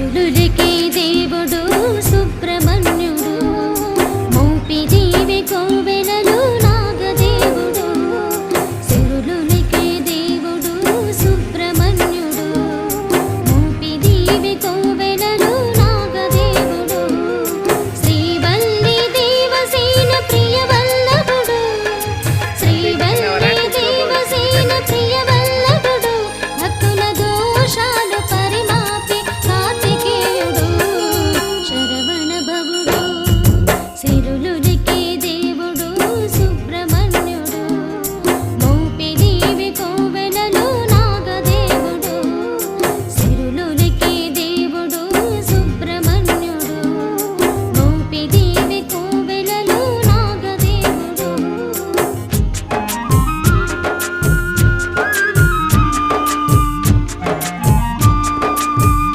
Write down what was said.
అరుడుడికి దేవుడు సుబ్రహ్మణ్యుడు. మోపి జీవి కోవే